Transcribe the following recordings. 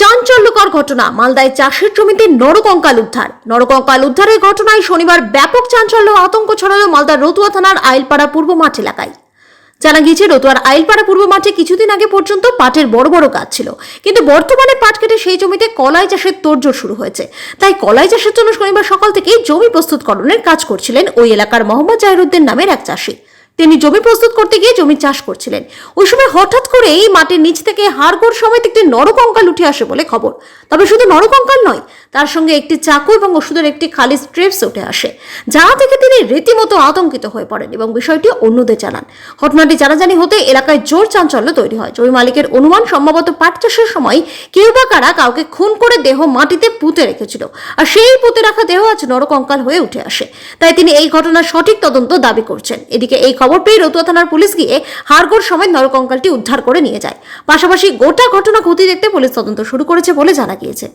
চাঞ্চল্যকর ঘটনা। মালদায় চাষের জমিতে নরকঙ্কাল উদ্ধার। নরকঙ্কাল উদ্ধারের ঘটনায় শনিবার ব্যাপক চাঞ্চল্য আতঙ্ক ছড়ালো মালদার রতুয়া থানার আইলপাড়া পূর্ব মাঠ এলাকায়। জানা গিয়েছে, রতুয়ার আইলপাড়া পূর্ব মাঠে কিছুদিন আগে পর্যন্ত পাটের বড় বড় গাছ ছিল। কিন্তু বর্তমানে পাট কেটে সেই জমিতে কলাই চাষের তোড়জোড় শুরু হয়েছে। তাই কলাই চাষের জন্য শনিবার সকাল থেকেই জমি প্রস্তুতকরণের কাজ করছিলেন ওই এলাকার মোহাম্মদ জাহিরুদ্দিন নামের এক চাষি। তিনি জমি প্রস্তুত করতে গিয়ে জমি চাষ করছিলেন। ওই সময় হঠাৎ করে এই মাটির নিচ থেকে হাড়গোড় সমেত একটি নরকঙ্কাল উঠে আসে বলে খবর। তবে শুধু নরকঙ্কাল নয়, তার সঙ্গে একটি চাকু এবং ওষুধের একটি খালি স্ট্রেপস উঠে আসে, যা থেকে তিনি রীতিমতো আতঙ্কিত হয়ে পড়েন এবং বিষয়টি অন্যদের জানান। ঘটনাটি জানাজানি হতে এলাকায় জোর চাঞ্চল্য তৈরি হয়। জমি মালিকের অনুমান সম্ভবত পাট চাষের সময় কেউ বা কারা কাউকে খুন করে দেহ মাটিতে পুঁতে রেখেছিল, আর সেই পুঁতে রাখা দেহ আজ নরকঙ্কাল হয়ে উঠে আসে। তাই তিনি এই ঘটনার সঠিক তদন্ত দাবি করছেন। এদিকে এই খবর পেয়ে রতুয়া থানার পুলিশ গিয়ে হাড়গোড় সমেত নরকঙ্কালটি উদ্ধার করে নিয়ে যায়। পাশাপাশি গোটা ঘটনা ক্ষতি দেখতে পুলিশ তদন্ত শুরু করেছে বলে জানা গিয়েছে।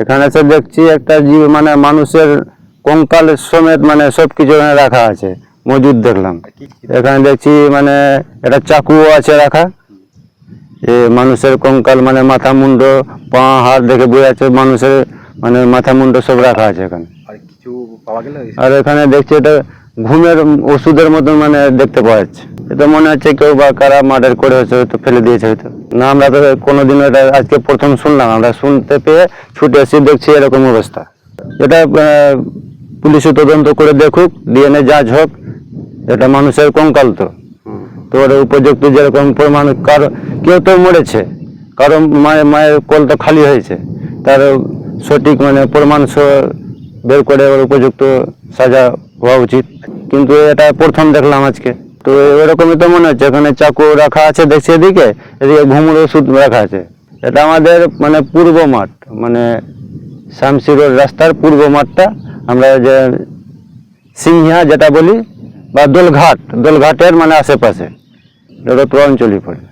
এখানে এসে দেখছি একটা জীব মানে মানুষের কঙ্কাল সমেত মানে সব কিছু এখানে রাখা আছে। মজুদ দেখলাম। এখানে দেখছি মানে একটা চাকুও আছে রাখা। এ মানুষের কঙ্কাল মানে মাথা মুন্ড পা হাত দেখে বোঝা যাচ্ছে মানুষের মানে মাথা মুন্ড সব রাখা আছে এখানে। আর কিছু পাওয়া গেল? আর এখানে দেখছি এটা ঘুমের ওষুধের মতন মানে দেখতে পাওয়া যাচ্ছে। এটা মনে হচ্ছে কেউ বা কারা মার্ডার করে হয়েছে হয়তো ফেলে দিয়েছে হয়তো। না আমরা তো কোনোদিনও এটা আজকে প্রথম শুনলাম আমরা শুনতে পেয়ে ছুটে এসে দেখছি এরকম অবস্থা। এটা পুলিশে তদন্ত করে দেখুক ডিএনএ যাচ হোক এটা মানুষের কঙ্কাল তো। তো ওর উপযুক্ত যেরকম প্রমাণ, কারও কেউ তো মরেছে, কারও মায়ের মায়ের কোল তো খালি হয়েছে, তার সঠিক মানে প্রমাণ বের করে ওর উপযুক্ত সাজা হওয়া উচিত। কিন্তু এটা প্রথম দেখলাম আজকে। তো এরকমই তো মনে হচ্ছে, এখানে চাকু রাখা আছে দেখছি এদিকে এদিকে ঘুমুর ওষুধ রাখা আছে। এটা আমাদের মানে পূর্ব মাঠ মানে শামসি রোড রাস্তার পূর্ব মাঠটা, আমরা যে সিংহা যেটা বলি, বা দোলঘাট, দোলঘাটের মানে আশেপাশে। এটা তো অঞ্চলই পড়ে